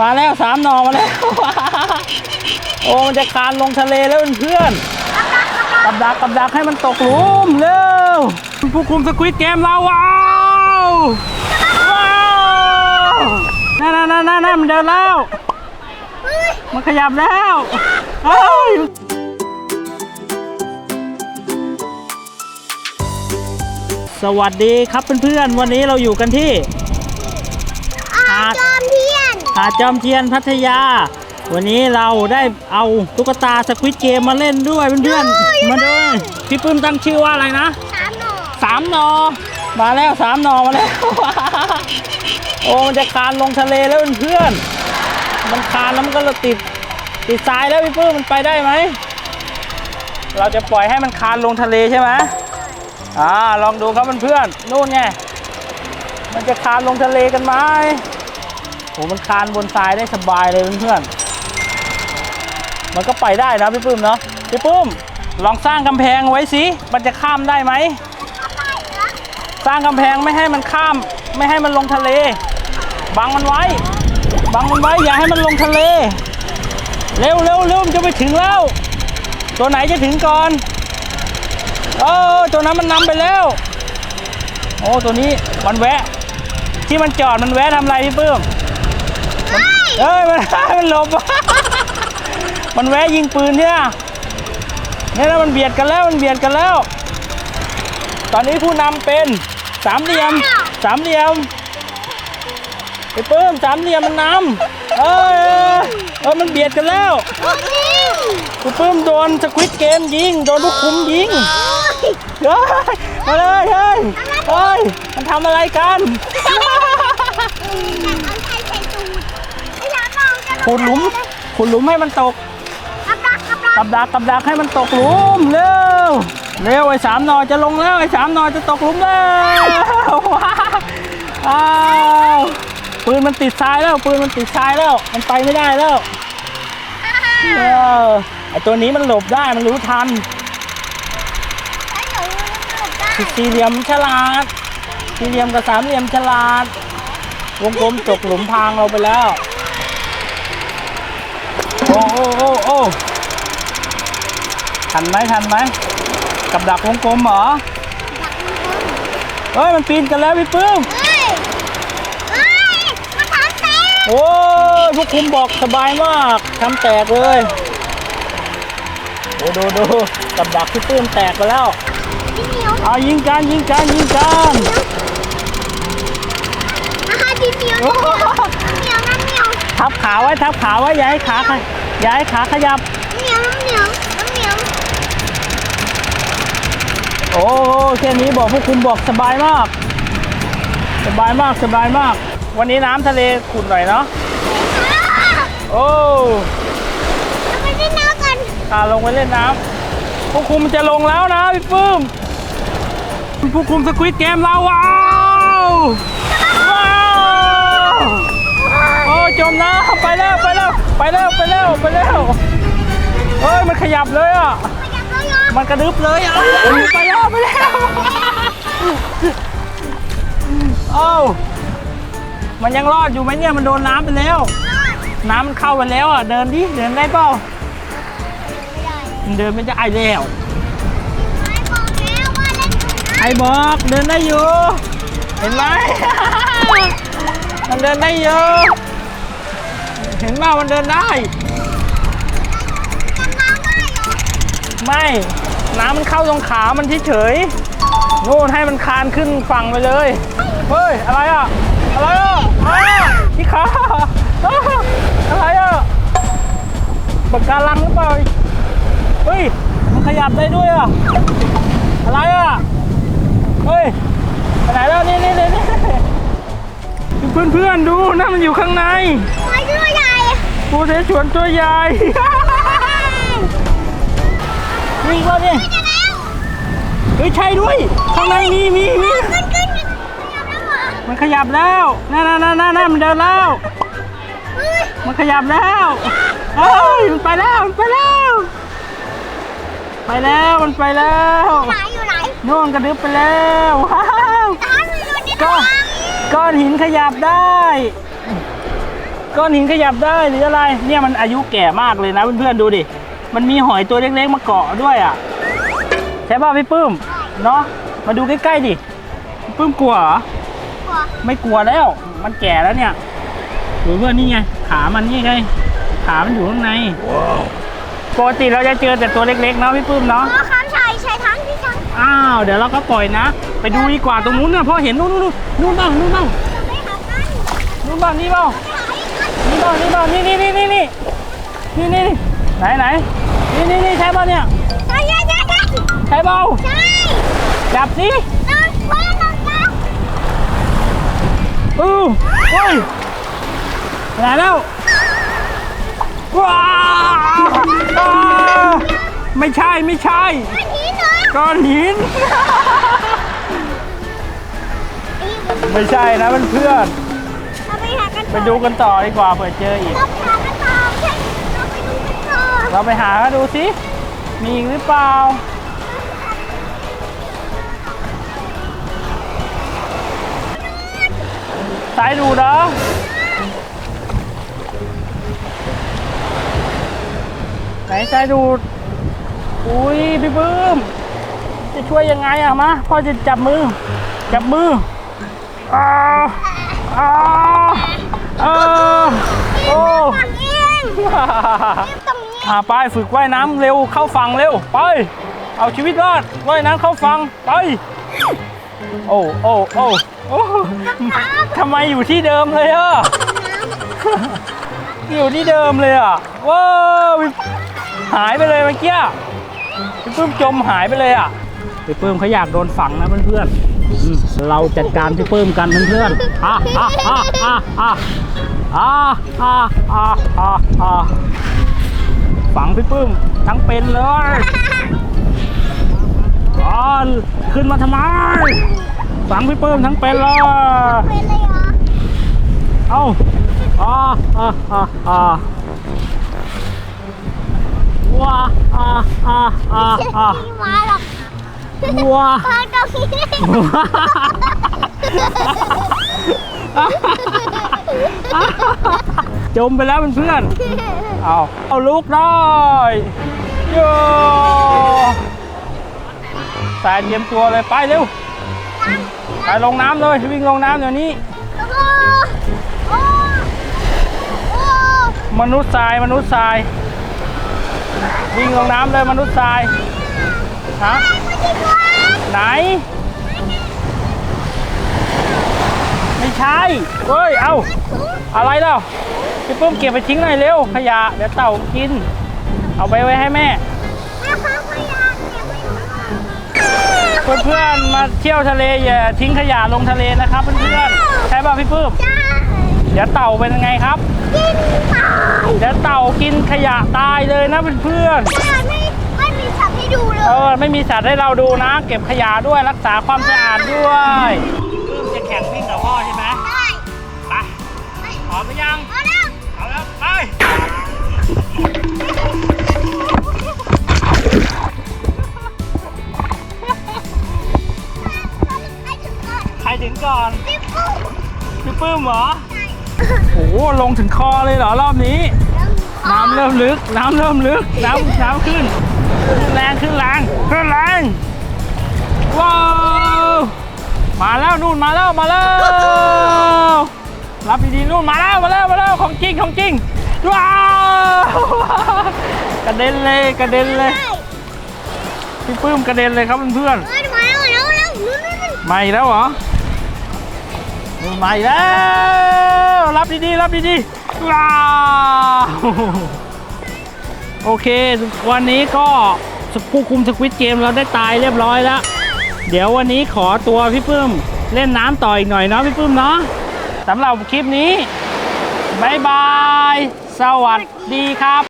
มาแล้วสามหนอมาแล้ว โอ้มันจะคานลงทะเลแล้วเพื่อนกับดักกับดักให้มันตกหลุมเร็วผู้คุมสควิตเกมเราว้าวว้าวนั่นนั่นนั่นนั่นมันเดินแล้ว มันขยับแล้วเฮ้ยสวัสดีครับเพื่อนๆ วันนี้เราอยู่กันที่าดจอมเทียนพัทยา วันนี้เราได้เอาตุ๊กตาสควิตเกมมาเล่นด้วยเพื่อนๆมาด้วยพี่ปื้มตั้งชื่อว่าอะไรนะสามหน่อสามหนอมาแล้วสามหนอมาแล้ว โอ้มันจะคานลงทะเลแล้วเพื่อนๆมันคานแล้วมันก็ติดติดทรายแล้วพี่ปื้มมันไปได้ไหมเราจะปล่อยให้มันคานลงทะเลใช่ไหมอ่าลองดูครับเพื่อนๆนู่นไงมันจะคานลงทะเลกันไหม โหมันคานบนทรายได้สบายเลยเพื่อนๆมันก็ไปได้นะพี่ปื้มเนาะพี่ปื้มลองสร้างกำแพงไว้สิมันจะข้ามได้ไหมสร้างกำแพงไม่ให้มันข้าม ไม่ให้มันลงทะเล บังมันไว้ บังมันไว้อย่าให้มันลงทะเล เร็วเร็วเร็วมันจะไปถึงแล้ว ตัวไหนจะถึงก่อนเออตัวนั้นมันนำไปแล้ว โอ้ตัวนี้มันแวะ ที่มันจอดมันแวะทำอะไรพี่ปื้ม เอ้ยมัน มันหลบ มันแวะยิงปืนเนี่ยเนี่ยนะมันเบียดกันแล้วมันเบียดกันแล้ว ตอนนี้ผู้นำเป็นสามเหลี่ยมสามเหลี่ยมไอ้ปื้มสามเหลี่ยมมันนำเอ้ยเอ้ยเออมันเบียดกันแล้วโอ้ยกูปื้มโดนสควิตเกมยิงโดนผู้คุมยิงเฮ้ยมาเลยเฮ้ยเฮ้ยมันทำอะไรกัน ขุดหลุมขุดหลุมให้มันตกกับดักกับดักกับดักกับดักให้มันตกหลุมเร็วเร็วไอ้สามหนอจะลงแล้วไอ้สามหนอจะตกหลุมแล้วว้าวปืนมันติดทรายแล้วปืนมันติดทรายแล้ว มันไปไม่ได้แล้วเออไอ้ตัวนี้มันหลบได้มันรู้ทันไอ้หนูมันหลบได้สี่เหลี่ยมฉลาดสี่เหลี่ยมกับสามเหลี่ยมฉลาด วงกลมตกหลุมพรางเราไปแล้ว ทันไหมทันไหมกับดักวงกลมเหรอเฮ้ยมันปีนกันแล้วพี่ปื้มเฮ้ยเฮ้ยมันทำเต็มโอ้ยพวกคุมบอกสบายมากทำแตกเลยโอ้ดูดูกับดักพี่ปื้มแตกไปแล้วพี่เหนียวเอายิงกันยิงกันยิงกันอาหารพี่เหนียวน้ำเหนียวน้ำเหนียวทับขาไว้ทับขาไว้อย่าให้ขาขยอ ย่าให้ขาขยับน้ำเหนียวน้ำเหนียวน้ำเหนียวโอ้แค่นี้บอกพวกคุณบอกสบายมาก สบายมากสบายมาก วันนี้น้ำทะเลขุ่นหน่อยเนาะโอ้ทำไมได้น้ำกันอ่าลงไปเล่นน้ำพวกคุณจะลงแล้วนะพี่ปื้มพวกคุณสควิตเกมเราว้าวว้าวโอ้จมน้ำไปแล้วไปแล้ว ไปแล้วไปแล้วไปแล้วเฮ้ยมันขยับเลยอะขยับแล้วยอมันกระดึบเลยอะไปแล้วไปแล้วเอ้ามันยังรอดอยู่ไหมเนี่ยมันโดนน้ำไปแล้ว น้ำมันเข้าไปแล้วอะเดินดิเดินได้เปล่าไม่ได้มันเดินไม่ได้แล้วไม่บอกแล้วว่าเล่นอยู่นะไอ้บอกเดินได้อยู่ เห็นไหมมันเดินได้อยู่ เห็นป่ามันเดินได้ ไม่ น้ำมันเข้าตรงขามันเฉยๆนู่นให้มันคานขึ้นฝั่งไปเลย เฮ้ย อะไรอะ อะไรอะอ้าที่ขาอะไรอะปากการังหรือเปล่า เฮ้ย มันขยับได้ด้วยอะ อะไรอะ เฮ้ยไปไหนแล้ว นี่นี่นี่เพื่อนเพื่อนดูนั่นมันอยู่ข้างในไอ้ตัวใหญ่ ปูเสฉวนตัวใหญ่นี่อีกแล้วเนี่ยจะแล้วเฮ้ยใช่ด้วย ข้างในมีมีมีขึ้นขึ้นขยับแล้วเหรอมันขยับแล้วนั่นนั่นนั่นนั่นมันเดินแล้วเฮ้ยมันขยับแล้วเฮ้ยมันไปแล้วมันไปแล้ว ไปแล้วมันไปแล้วไหนอยู่ไหนนู่นกระดึบไปแล้วว้าวตาอยู่ในก้ท้ออนงก้อนหินขยับได้ ก้อนหินขยับได้หรืออะไร เนี่ยมันอายุแก่มากเลยนะเพื่อนๆดูดิ มันมีหอยตัวเล็กๆมาเกาะด้วยอะ ใช่ป่ะพี่ปื้ม เนาะมาดูใกล้ๆดิพี่ปื้มกลัวเหรอกลัวไม่กลัวแล้ว มันแก่แล้วเนี่ยดูเพื่อนนี่ไง ขามันนี่ไง ขามันอยู่ข้างในปกติเราจะเจอแต่ตัวเล็กๆเนาะพี่ปื้มเนาะพ่อคำชายใช้ทั้งที่ทั้งอ้าว เดี๋ยวเราก็ปล่อยนะ ไปดูดีกว่าตรงนู้นนะพ่อเห็นนู่นนู่นนู่นบ้างนู่นบ้างจะไม่หากันนู่นบ้างนี่บ้างไม่หาอีกอั นี่บอลนี่บอลนี่นี่นี่นี่นี่นี่นี่ไหนไหนนี่นี่นี่ใช้บอลเนี่ยใช่ใช่ใช่ใช่ใช่บอลใช่จับสิเออเฮ้ยไหนแล้วว้าวไม่ใช่ไม่ใช่ก้อนหินไม่ใช่นะเพื่อน ไปดูกันต่อดีกว่าเผื่อเจออีก เราไปหากันต่อใช่เราไปดูกันต่อเราไปหาดูสิ มีอีกหรือเปล่า สายดูเหรอไหนสายดูอุ้ยพี่ปื้ม จะช่วยยังไงอะมาพ่อจะจับมือ จับมืออ้าวอ้าว อ้าวโอ้ฝั่งเองตรงนี้อ่าไปฝึกว่ายน้ำเร็วเข้าฝั่งเร็วไป เอาชีวิตรอดว่ายน้ำเข้าฝั่งไป โอ้โอ้โอ้โอ้ทำไมอยู่ที่เดิมเลยอะ อยู่ที่เดิมเลยอะว้าวหายไปเลยเมื่อกี้พี่ปื้มจมหายไปเลยอะพี่ปื้มเขาอยากโดนฝังนะเพื่อนๆอืม เราจัดการพี่ปื้มกันเพื่อนๆอะอะอะอะอะอะอะอะอะอะฝังพี่ปื้มทั้งเป็นเลยอ๋อขึ้นมาทำไม ฝังพี่ปื้มทั้งเป็นเลยเอเอาอ๋ออ่าอ่าอ่าว้าอ่าอ่าอ่าอ่าไม่มาหรอก ว้าพอตรงนี้จมไปแล้วเพื่อนๆเอาเอาลุกได้โยสายเตรียมตัวเลยไปเร็ว ไปลงน้ำเลยวิ่งลงน้ำเดี๋ยวนี้แล้วก็โอ้โอ้มนุษย์ทรายมนุษย์ทราย วิ่งลงน้ำเลยมนุษย์ทราย ฮะไม่ใช่กวางไหน ไม่ใช่เฮ้ย เอาอะไรเล่าพี่ปุ้มเก็บไปทิ้งหน่อยเร็ว ขยะ เดี๋ยวเต่ากิน เอาไปไว้ให้แม่แม่ค้าพยายามเก็บไว้หน่อยเพื่อนๆ มาเที่ยวทะเลอย่าทิ้งขยะลงทะเลนะครับเพื่อนๆ ใช่ป่ะพี่ปื้มจ้าเดี๋ยวเต่าเป็นยังไงครับ กินตายเดี๋ยวเต่ากินขยะตายเลยนะเพื่อนๆ ดูเลเอยอไม่มีสัตว์ให้เราดูนะ เก็บขยะด้วยรักษาความสะอาดด้วยจะแข่งวิ่งกับพ่อใช่ไหมได้ไปพร้อมหรือยังเอาแล้วเอาแล้วไปใครถึงก่อนใครถึงก่อนปิ๊บปุ๊บพี่ปื้มเหรอโอ้โหลงถึงคอเลยเหรอรอบนี้ น้ำเริ่มลึก น้ำเริ่มลึก น้ำน้ำขึ้น ขึ้นแรงขึ้นแรงขึ้นแรงว้าวมาแล้วนู่นมาแล้วมาแล้ว รับดีๆนู่นมาแล้วมาแล้วมาแล้วของจริงของจริงว้าวกระเด็นเลยกระเด็นเลยพี่ปื้มกระเด็นเลยครับเพื่อนๆเฮ้ยมาแล้วมาแล้วมาแล้วนู่นนู่นนู่นมาอีกแล้วเหรอมาอีกแล้ว รับดีๆรับดีๆว้าว โอเค วันนี้ก็ผู้คุมสควิตเกมเราได้ตายเรียบร้อยแล้ว เดี๋ยววันนี้ขอตัวพี่ปื้มเล่นน้ำต่ออีกหน่อยเนาะพี่ปื้มเนาะสำหรับคลิปนี้บายบาย สวัสดีครับ